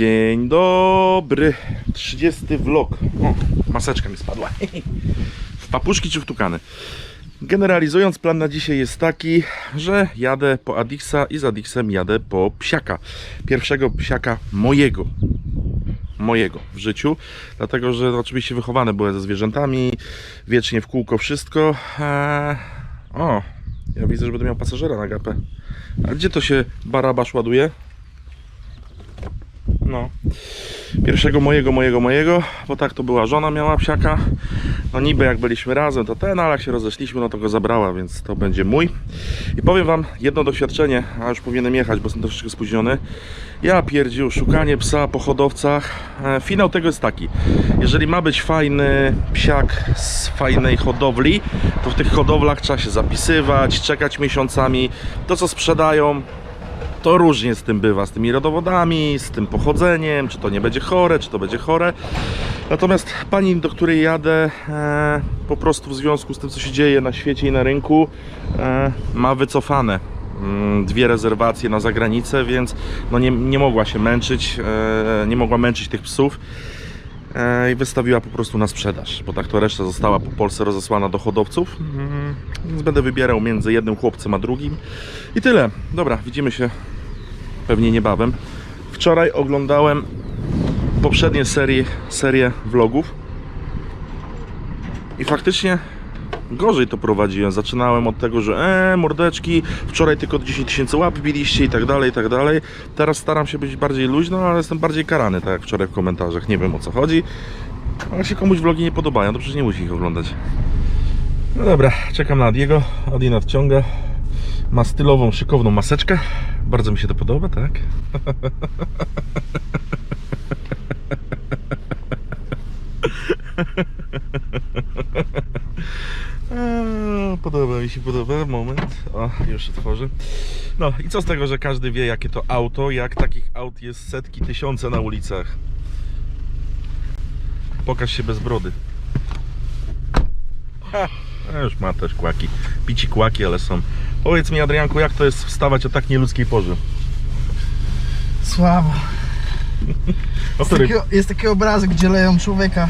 Dzień dobry. 30 vlog. O, maseczka mi spadła. W papuszki czy w tukany? Generalizując, plan na dzisiaj jest taki, że jadę po Adixa i z Adixem jadę po psiaka. Pierwszego psiaka mojego. Mojego w życiu, dlatego że oczywiście wychowane byłem ze zwierzętami, wiecznie w kółko wszystko. Eee, o, ja widzę, że będę miał pasażera na gapę. A gdzie to się barabasz ładuje? No. Pierwszego mojego, mojego, mojego, bo tak to była żona miała psiaka. No niby jak byliśmy razem, to ten, ale jak się rozeszliśmy, no to go zabrała, więc to będzie mój. I powiem wam jedno doświadczenie, a już powinienem jechać, bo jestem troszeczkę spóźniony. Ja pierdził, szukanie psa po hodowcach. E, Finał tego jest taki. Jeżeli ma być fajny psiak z fajnej hodowli, to w tych hodowlach trzeba się zapisywać, czekać miesiącami. To co sprzedają, to różnie z tym bywa, z tymi rodowodami, z tym pochodzeniem, czy to nie będzie chore, czy to będzie chore. Natomiast pani, do której jadę, e, po prostu w związku z tym, co się dzieje na świecie i na rynku, e, ma wycofane mm, dwie rezerwacje na zagranicę, więc no nie, nie mogła się męczyć, e, nie mogła męczyć tych psów e, i wystawiła po prostu na sprzedaż, bo tak to reszta została po Polsce rozesłana do hodowców. Mm, Więc będę wybierał między jednym chłopcem a drugim. I tyle. Dobra, widzimy się pewnie niebawem. Wczoraj oglądałem poprzednie serie, serię vlogów i faktycznie gorzej to prowadziłem. Zaczynałem od tego, że e, mordeczki, wczoraj tylko 10 tysięcy łap biliście i tak dalej, i tak dalej. Teraz staram się być bardziej luźno, ale jestem bardziej karany, tak jak wczoraj w komentarzach. Nie wiem o co chodzi. Ale jak się komuś vlogi nie podobają, to przecież nie musi ich oglądać. No dobra, czekam na Adiego. Adi nadciąga. Ma stylową, szykowną maseczkę. Bardzo mi się to podoba, tak? Podoba mi się, podoba. Moment. O, już się tworzy. No i co z tego, że każdy wie, jakie to auto, jak takich aut jest setki, tysiące na ulicach. Pokaż się bez brody. Ha, już ma też kłaki. Pici kłaki, ale są. Powiedz mi, Adrianku, jak to jest wstawać o tak nieludzkiej porze? Słabo. O Jest której, taki, jest taki obrazek, gdzie leją człowieka,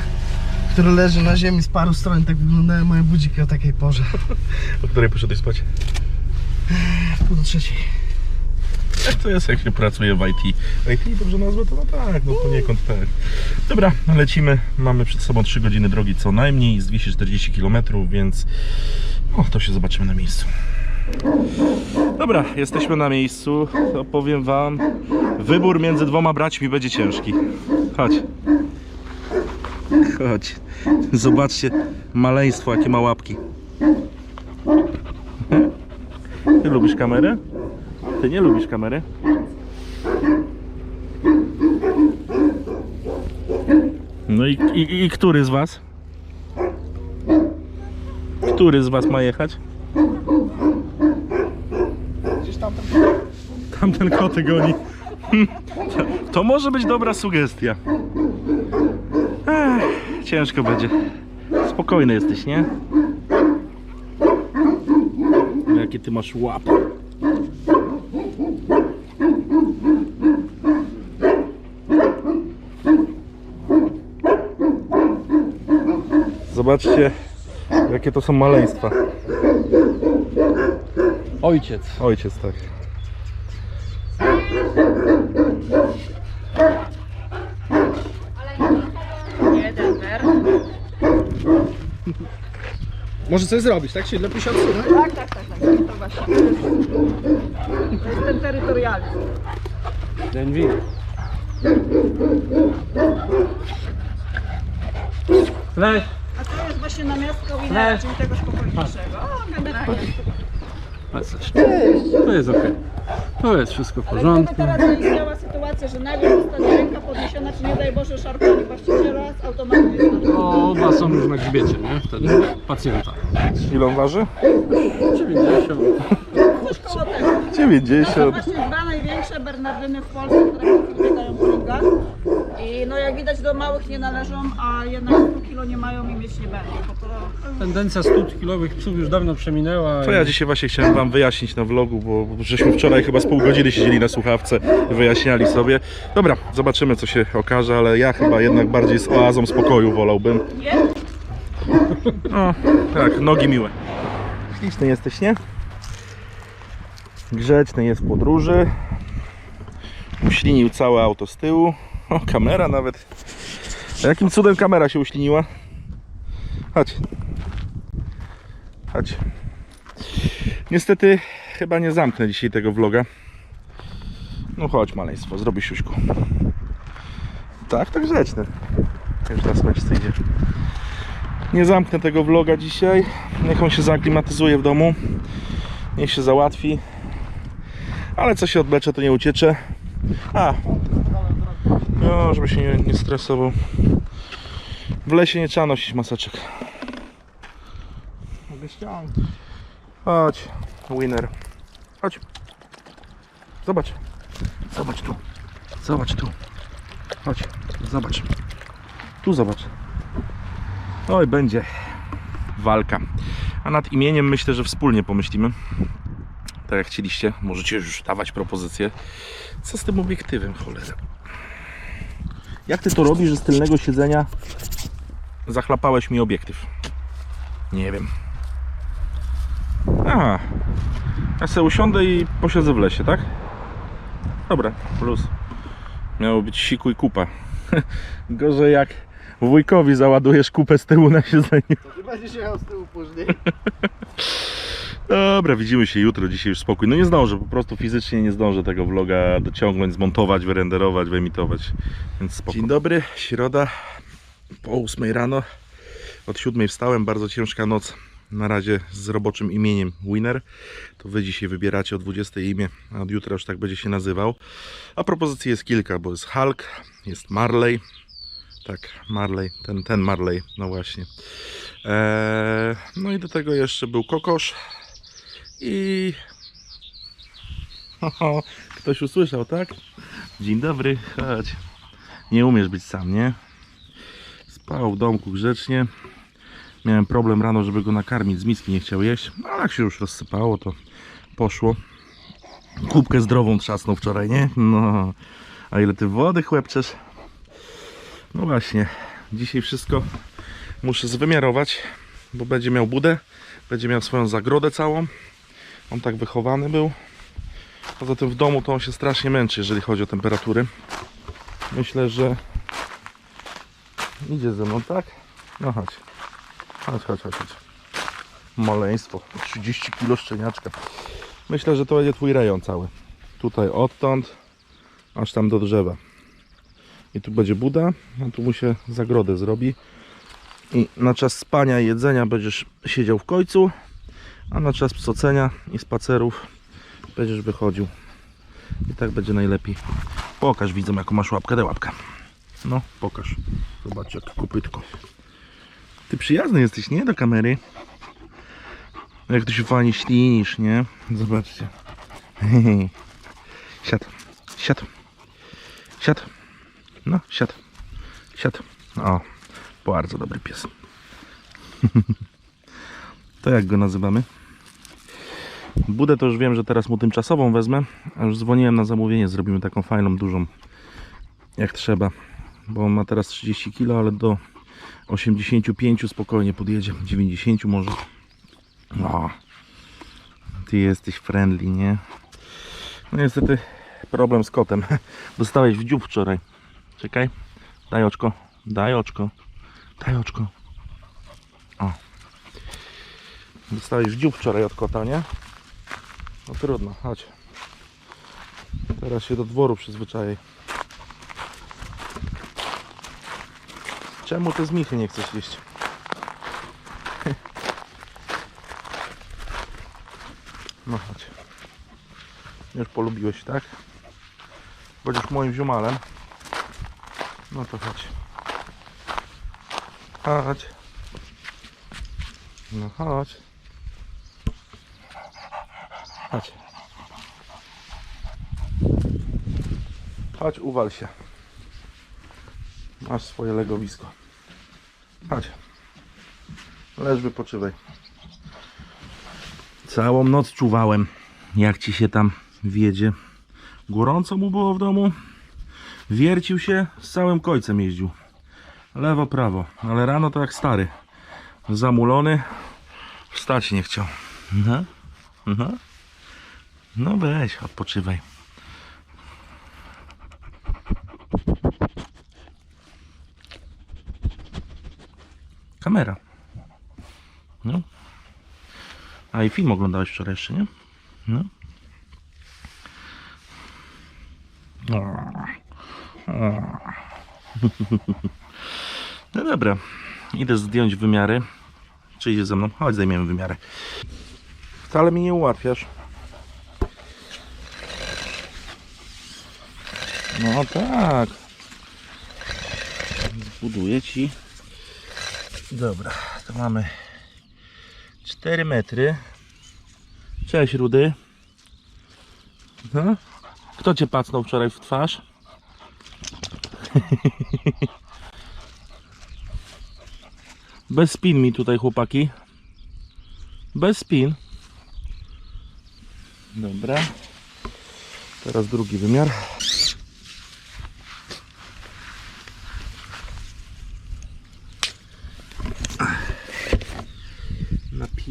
który leży na ziemi z paru stron. Tak wyglądają moje budziki o takiej porze. o której poszedłeś spać? W pół do trzeciej. Jak to jest, jak się pracuje w IT? IT dobrze nazwę? To no tak, no poniekąd tak. Dobra, lecimy. Mamy przed sobą 3 godziny drogi co najmniej z 240 km, więc o, to się zobaczymy na miejscu. Dobra, jesteśmy na miejscu. To powiem wam, wybór między dwoma braćmi będzie ciężki. Chodź. Chodź. Zobaczcie maleństwo, jakie ma łapki. Ty lubisz kamerę? Ty nie lubisz kamery? No i, i, i który z was? Który z was ma jechać? Gdzieś tam Tamten koty goni. To, to może być dobra sugestia. Ech, ciężko będzie. Spokojny jesteś, nie? Jakie ty masz łapy. Zobaczcie, jakie to są maleństwa. Ojciec. Ojciec, tak. Może coś zrobić, tak? Czyli lepiej się odsunąć? Tak, tak, tak, tak. To właśnie. To jest ten terytorializm. Denver. Leś. A to jest właśnie namiastka Nie. Winera, czyli tego spokojniejszego. O, generalnie. To jest ok. To jest wszystko w Ale gdyby porządku. teraz zaistniała sytuacja, że nagle zostanie ręka podniesiona, czy nie daj Boże szarpanie właściciela, z automatu jest na to. O, dwa są już na grzbiecie, nie? Wtedy pacjenta. Ile on waży? 90. Coś koło tego. To 90. właśnie dwa największe Bernardyny w Polsce, które biegają po ringach. I no jak widać do małych nie należą, a jednak 100 kilo nie mają i mieć nie będą. Tendencja 100-kilowych psów już dawno przeminęła. To ja dzisiaj właśnie chciałem wam wyjaśnić na vlogu, bo żeśmy wczoraj chyba z pół godziny siedzieli na słuchawce i wyjaśniali sobie. Dobra, zobaczymy co się okaże, ale ja chyba jednak bardziej z oazą spokoju wolałbym. nie? No, tak, nogi miłe. Śliczny jesteś, nie? Grzeczny jest w podróży. Uślinił całe auto z tyłu. O, kamera nawet. A jakim cudem kamera się uśliniła? Chodź. Chodź. Niestety chyba nie zamknę dzisiaj tego vloga. No chodź maleństwo, zrobi siuśku. Tak, tak grzeczny. Już na smyczce idzie. Nie zamknę tego vloga dzisiaj. Niech on się zaaklimatyzuje w domu. Niech się załatwi. Ale co się odlecze, to nie uciecze. A. No, żeby się nie, nie stresował. W lesie nie trzeba nosić maseczek. Mogę ściągnąć. Chodź, winner. Chodź. Zobacz. Zobacz tu. Zobacz tu. Chodź. Zobacz. Tu zobacz. Oj, będzie walka. A nad imieniem myślę, że wspólnie pomyślimy. Tak jak chcieliście. Możecie już dawać propozycje. Co z tym obiektywem, cholera? Jak ty to robisz, że z tylnego siedzenia zachlapałeś mi obiektyw? Nie wiem. Aha. Ja sobie usiądę i posiedzę w lesie, tak? Dobra, plus. Miało być siku i kupa. Gorzej jak wujkowi załadujesz kupę z tyłu na siedzeniu. To ty będziesz jechał z tyłu później. Dobra, widzimy się jutro, dzisiaj już spokój. No nie zdążę, po prostu fizycznie nie zdążę tego vloga dociągnąć, zmontować, wyrenderować, wyemitować. Więc spokój. Dzień dobry, środa po 8 rano. Od 7 wstałem, bardzo ciężka noc. Na razie z roboczym imieniem Winner. To wy dzisiaj wybieracie o 20 imię, a od jutra już tak będzie się nazywał. A propozycji jest kilka, bo jest Hulk, jest Marley. Tak, Marley, ten, ten Marley, no właśnie. Eee, no i do tego jeszcze był kokosz, i. Oho, ktoś usłyszał, tak? Dzień dobry, chodź. Nie umiesz być sam, nie? Spał w domku grzecznie. Miałem problem rano, żeby go nakarmić, z miski nie chciał jeść. No jak się już rozsypało, to poszło. Kubkę zdrową trzasnął wczoraj, nie? No. A ile ty wody chłepczesz? No właśnie. Dzisiaj wszystko muszę zwymiarować, bo będzie miał budę. Będzie miał swoją zagrodę całą. On tak wychowany był. Poza tym w domu to on się strasznie męczy, jeżeli chodzi o temperatury. Myślę, że idzie ze mną, tak? No chodź. Chodź, chodź, chodź. chodź. Maleństwo. 30 kg szczeniaczka. Myślę, że to będzie twój rejon cały. Tutaj odtąd, aż tam do drzewa. I tu będzie buda, a tu mu się zagrodę zrobi. I na czas spania i jedzenia będziesz siedział w końcu, a na czas psocenia i spacerów będziesz wychodził. I tak będzie najlepiej. Pokaż widzom jaką masz łapkę, daj łapkę. No, pokaż. Zobacz jak kopytko. Ty przyjazny jesteś, nie? Do kamery. Jak tu się fajnie ślinisz, nie? Zobaczcie. Siad. Siad. Siad. No, siad. Siad. O, bardzo dobry pies. To jak go nazywamy? Budę to już wiem, że teraz mu tymczasową wezmę, a już dzwoniłem na zamówienie, zrobimy taką fajną, dużą, jak trzeba, bo on ma teraz 30 kg, ale do 85 spokojnie podjedzie, 90 może. O, ty jesteś friendly, nie? No niestety problem z kotem. Dostałeś w dziób wczoraj. Czekaj, daj oczko, daj oczko, daj oczko. O. Dostałeś w dziób wczoraj od kota, nie? No trudno, chodź. Teraz się do dworu przyzwyczajaj. Czemu ty z michy nie chcesz jeść? No chodź. Już polubiłeś, tak? Będziesz moim ziomalem. No to chodź. Chodź. No chodź. Chodź. Chodź, uwal się. Masz swoje legowisko. Chodź. Leż wypoczywaj. Całą noc czuwałem, jak ci się tam wiedzie. Gorąco mu było w domu. Wiercił się, z całym kojcem jeździł. Lewo, prawo. Ale rano to jak stary. Zamulony. Wstać nie chciał. No. No. No weź, odpoczywaj. Kamera. No. A i film oglądałeś wczoraj jeszcze, nie? No. No dobra. Idę zdjąć wymiary. Czy idzie ze mną? Chodź, zajmiemy wymiary. Wcale mi nie ułatwiasz. No tak. Zbuduję ci. Dobra, to mamy 4 metry. Cześć Rudy. No? Kto cię pacnął wczoraj w twarz? Bez spin mi tutaj chłopaki. Bez spin. Dobra. Teraz drugi wymiar.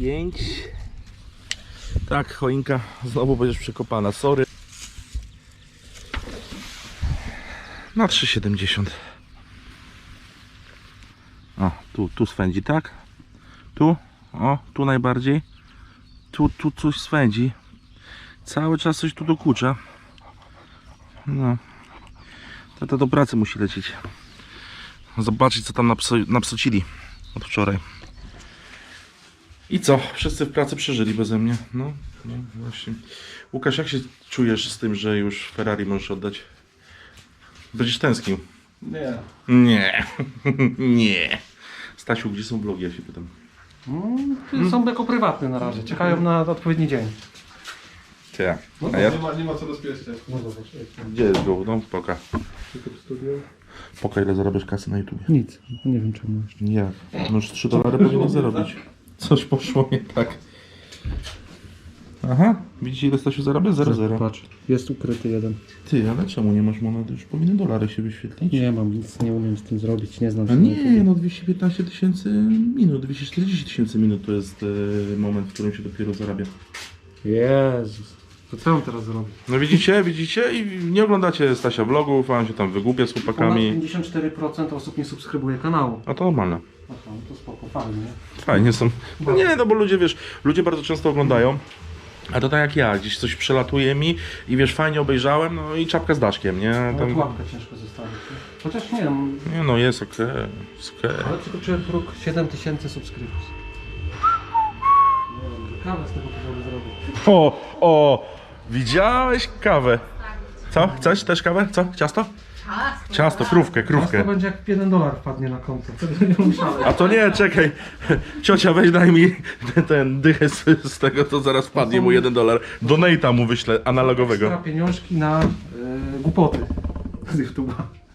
5. Tak, choinka znowu będziesz przekopana. Sorry. Na 3,70. O, tu, tu swędzi, tak? Tu, o, tu najbardziej. Tu, tu coś swędzi. Cały czas coś tu dokucza. No. Tata do pracy musi lecieć. Zobaczyć, co tam napso- napsocili od wczoraj. I co? Wszyscy w pracy przeżyli beze mnie. No, no właśnie. Łukasz, jak się czujesz z tym, że już Ferrari możesz oddać? Będziesz tęsknił? Nie. Nie. Nie. Stasiu, gdzie są vlogi? Ja się pytam. Mm, Są jako prywatne na razie. Czekają na odpowiedni dzień. Ty ja. A ja? Nie ma, nie ma co rozpieszczać. No zobacz. Gdzie jest go? No, poka. Poka, ile zarabiasz kasy na YouTube? Nic. Nie wiem czemu jeszcze. Jak? No już 3 dolary powinien zarobić. Coś poszło nie tak. Aha, widzicie ile Stasiu zarabia? 0,0. Patrz. Jest ukryty jeden. Ty, ale czemu nie masz monety? Już powinny dolary się wyświetlić. Nie mam nic, nie umiem z tym zrobić. Nie znam A się na nie, no 215 tysięcy minut, 240 tysięcy minut to jest e, moment, w którym się dopiero zarabia. Jezus. To co on teraz zrobi? No widzicie, widzicie i nie oglądacie Stasia vlogów, a on się tam wygłupia z Ponad chłopakami. 54% osób nie subskrybuje kanału. A to normalne. Aha, no to spoko, fajnie. nie? Fajnie są. No nie, no bo ludzie, wiesz, ludzie bardzo często oglądają. A to tak jak ja, gdzieś coś przelatuje mi i wiesz, fajnie obejrzałem, no i czapka z daszkiem, nie? Ale Tam, łapkę ciężko zostawić. nie? Chociaż nie wiem, nie no, jest okej, jest okej. ale przekroczyłem próg 7000 subskrypcji. Nie wiem, Kawę z tego powodu zrobić. O, o, widziałeś kawę? Co? Chcesz też kawę? Co? Ciasto? Ciasto, krówkę, Teraz to krówkę. będzie jak 1 dolar wpadnie na konto. Wtedy. A to nie, czekaj. Ciocia, weź daj mi ten, dychę z, z tego, to zaraz wpadnie mu jeden dolar. Donate'a mu wyślę, Ekstra analogowego. pieniążki na y, głupoty z YouTube'a.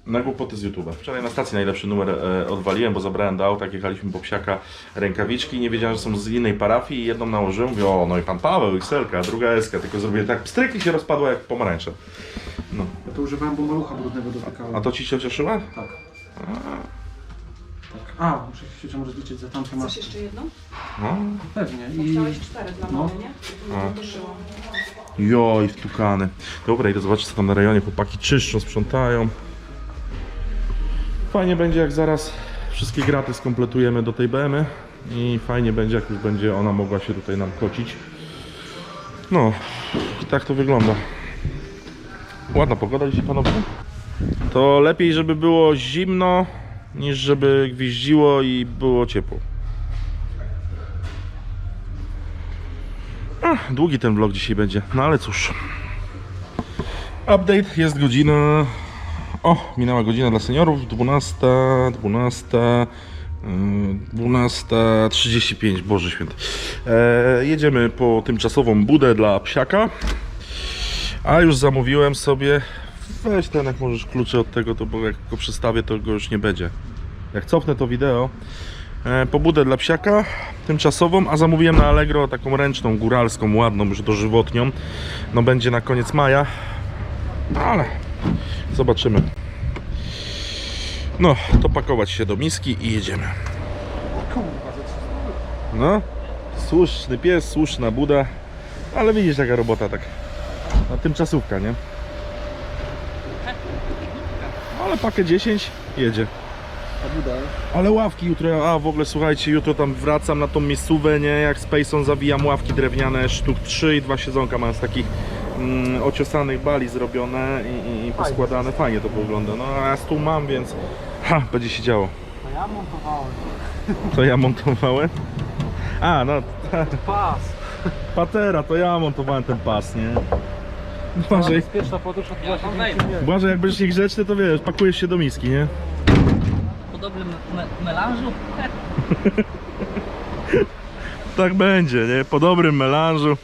Na głupoty z YouTube'a. Wczoraj na stacji najlepszy numer e, odwaliłem, bo zabrałem do auta, jak jechaliśmy po psiaka rękawiczki. Nie wiedziałem, że są z innej parafii i jedną nałożyłem. Mówię, o, no i pan Paweł, XL, a druga SK. Tylko zrobiłem tak, pstryk i się rozpadła jak pomarańcze. No. Ja to używałem, bo malucha brudnego dotykałem. A to ci ciocia szyła? Tak. Tak. A, muszę się cię rozliczyć za tamte Chcesz maski. jeszcze jedną? No. Pewnie. I Chciałeś cztery dla No. mamy, nie? A. To. Joj, wtukany. Dobra, idę zobaczyć, co tam na rejonie. Chłopaki czyszczą, sprzątają. Fajnie będzie, jak zaraz wszystkie graty skompletujemy do tej BM i fajnie będzie, jak już będzie ona mogła się tutaj nam kocić. No, i tak to wygląda. Ładna pogoda dzisiaj, panowie. To lepiej, żeby było zimno, niż żeby gwiździło i było ciepło. Ach, długi ten vlog dzisiaj będzie, no ale cóż. Update, jest godzina. O, minęła godzina dla seniorów, 12, 12, yy, 12.35, Boże Święty. E, jedziemy po tymczasową budę dla psiaka. A już zamówiłem sobie weź ten, jak możesz klucze od tego, to bo jak go przestawię, to go już nie będzie. Jak cofnę to wideo, e, pobudę dla psiaka, tymczasową, a zamówiłem na Allegro taką ręczną, góralską, ładną, już dożywotnią. No będzie na koniec maja, ale zobaczymy. No, to pakować się do miski i jedziemy. No, słuszny pies, słuszna buda, ale widzisz jaka robota tak. No, tymczasówka, nie? Ale pakę 10 jedzie. Ale ławki jutro, a w ogóle słuchajcie, jutro tam wracam na tą miejscówę, nie? Jak Pejsą zawijam ławki drewniane, sztuk 3 i dwa siedzonka mam z takich mm, ociosanych bali zrobione i, i, i poskładane. Fajnie to wygląda. No a ja stół mam, więc ha, będzie się działo. To ja montowałem. To ja montowałem? A, no, Pas. patera, to ja montowałem ten pas, nie? Błażej, Pierwsza podróż w Błażej, jak będziesz niegrzeczny, to wiesz, pakujesz się do miski, nie? podobnym me melanżu. Tak będzie, nie? Po dobrym melanżu.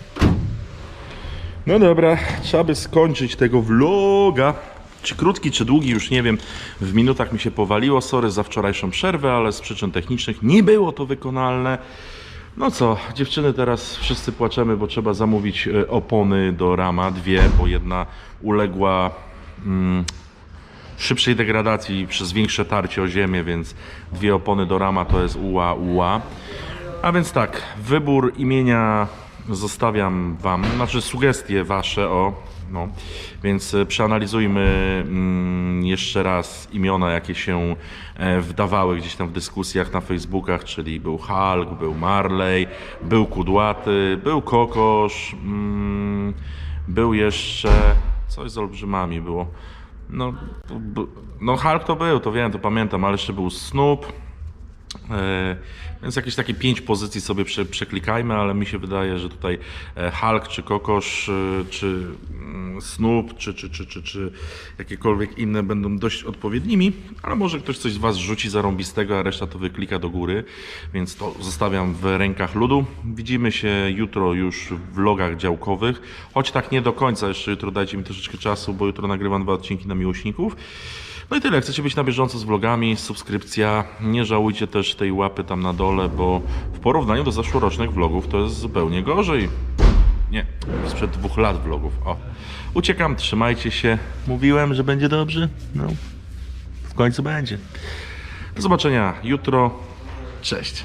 No dobra, trzeba by skończyć tego vloga. Czy krótki, czy długi, już nie wiem. W minutach mi się powaliło. Sorry za wczorajszą przerwę, ale z przyczyn technicznych nie było to wykonalne. No co, dziewczyny teraz wszyscy płaczemy, bo trzeba zamówić e, opony do rama, dwie, bo jedna uległa mm, szybszej degradacji przez większe tarcie o ziemię, więc dwie opony do rama to jest uła, uła. A więc tak, wybór imienia zostawiam Wam, znaczy sugestie Wasze, o, no. Więc e, przeanalizujmy mm, jeszcze raz imiona, jakie się e, wdawały gdzieś tam w dyskusjach na Facebookach, czyli był Hulk, był Marley, był Kudłaty, był Kokosz, mm, był jeszcze, coś z olbrzymami było. No, no Hulk to był, to wiem, to pamiętam, ale jeszcze był Snoop. E, Więc jakieś takie pięć pozycji sobie prze, przeklikajmy, ale mi się wydaje, że tutaj e, Hulk czy Kokosz, e, czy mm, Snoop, czy, czy, czy, czy, czy jakiekolwiek inne będą dość odpowiednimi, ale może ktoś coś z Was rzuci zarąbistego, a reszta to wyklika do góry, więc to zostawiam w rękach ludu. Widzimy się jutro już w vlogach działkowych, choć tak nie do końca, jeszcze jutro dajcie mi troszeczkę czasu, bo jutro nagrywam dwa odcinki na miłośników. No i tyle, chcecie być na bieżąco z vlogami, subskrypcja, nie żałujcie też tej łapy tam na dole, bo w porównaniu do zeszłorocznych vlogów to jest zupełnie gorzej. Nie, sprzed dwóch lat vlogów. O, uciekam, trzymajcie się. Mówiłem, że będzie dobrze. No, w końcu będzie. Do zobaczenia jutro. Cześć.